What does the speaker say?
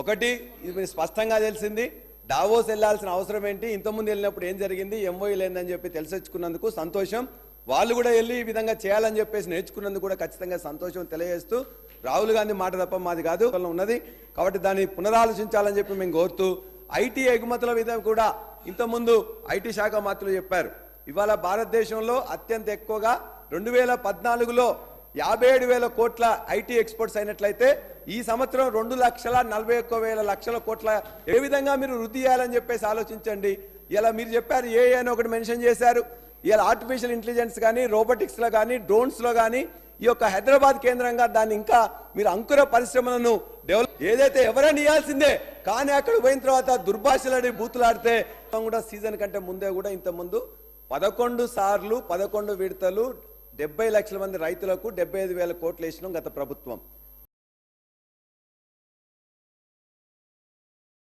ఒకటి ఇది స్పష్టంగా తెలిసింది. డావోస్ వెళ్ళాల్సిన అవసరం ఏంటి? ఇంతకుముందు వెళ్ళినప్పుడు ఏం జరిగింది? ఎంఓఈ లేదని చెప్పి తెలిసొచ్చుకున్నందుకు సంతోషం. వాళ్ళు కూడా వెళ్ళి ఈ విధంగా చేయాలని చెప్పేసి నేర్చుకున్నందుకు కూడా ఖచ్చితంగా సంతోషం తెలియజేస్తూ రాహుల్ గాంధీ మాట తప్ప మాది కాదు ఉన్నది. కాబట్టి దాన్ని పునరాలోచించాలని చెప్పి మేము కోరుతూ ఐటీ ఎగుమతుల విధం కూడా ఇంతకుముందు ఐటీ శాఖ మంత్రులు చెప్పారు. ఇవాళ భారతదేశంలో అత్యంత ఎక్కువగా రెండు వేల పద్నాలుగులో యాభై ఏడు వేల కోట్ల ఐటీ ఎక్స్పోర్ట్స్ అయినట్లయితే ఈ సంవత్సరం రెండు లక్షల నలభై ఒక్క వేల లక్షల కోట్ల ఏ విధంగా మీరు వృద్ధి చేయాలని చెప్పేసి ఆలోచించండి. ఇలా మీరు చెప్పారు ఏ అని ఒకటి మెన్షన్ చేశారు. ఇలా ఆర్టిఫిషియల్ ఇంటెలిజెన్స్ కానీ రోబోటిక్స్లో కానీ డ్రోన్స్లో కానీ ఈ యొక్క హైదరాబాద్ కేంద్రంగా దాన్ని ఇంకా మీరు అంకుర పరిశ్రమలను డెవలప్ ఏదైతే ఎవరైనా ఇవ్వాల్సిందే కానీ అక్కడ పోయిన తర్వాత దుర్భాషలాడి బూతులాడితే కూడా సీజన్ కంటే ముందే కూడా ఇంత ముందు పదకొండు సార్లు పదకొండు విడతలు డెబ్బై లక్షల మంది రైతులకు డెబ్బై ఐదు వేల కోట్లు వేసినాం గత ప్రభుత్వం.